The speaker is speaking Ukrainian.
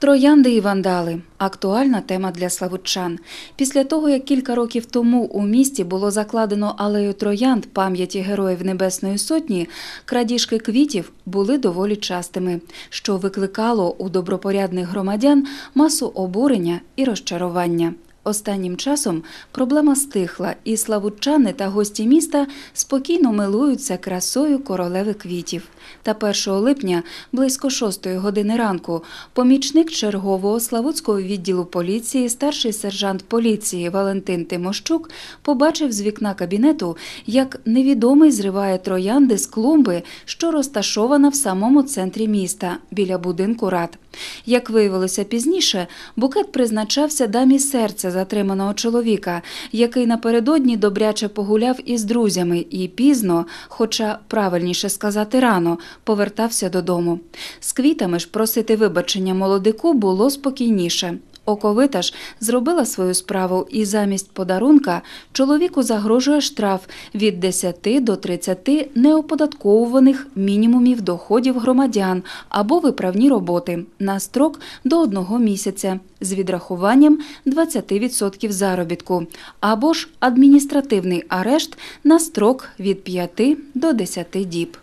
Троянди і вандали актуальна тема для славутчан. Після того, як кілька років тому у місті було закладено алею троянд пам'яті героїв Небесної Сотні, крадіжки квітів були доволі частими, що викликало у добропорядних громадян масу обурення і розчарування. Останнім часом проблема стихла, і славутчани та гості міста спокійно милуються красою королеви квітів. Та 1 липня, близько 6 години ранку, помічник чергового Славутського відділу поліції, старший сержант поліції Валентин Тимощук побачив з вікна кабінету, як невідомий зриває троянди з клумби, що розташована в самому центрі міста, біля будинку рад. Як виявилося пізніше, букет призначався дамі серця затриманого чоловіка, який напередодні добряче погуляв із друзями і пізно, хоча правильніше сказати рано, повертався додому. З квітами ж просити вибачення молодику було спокійніше. Оковита ж зробила свою справу і замість подарунка чоловіку загрожує штраф від 10 до 30 неоподатковуваних мінімумів доходів громадян або виправні роботи на строк до одного місяця з відрахуванням 20% заробітку або ж адміністративний арешт на строк від 5 до 10 діб.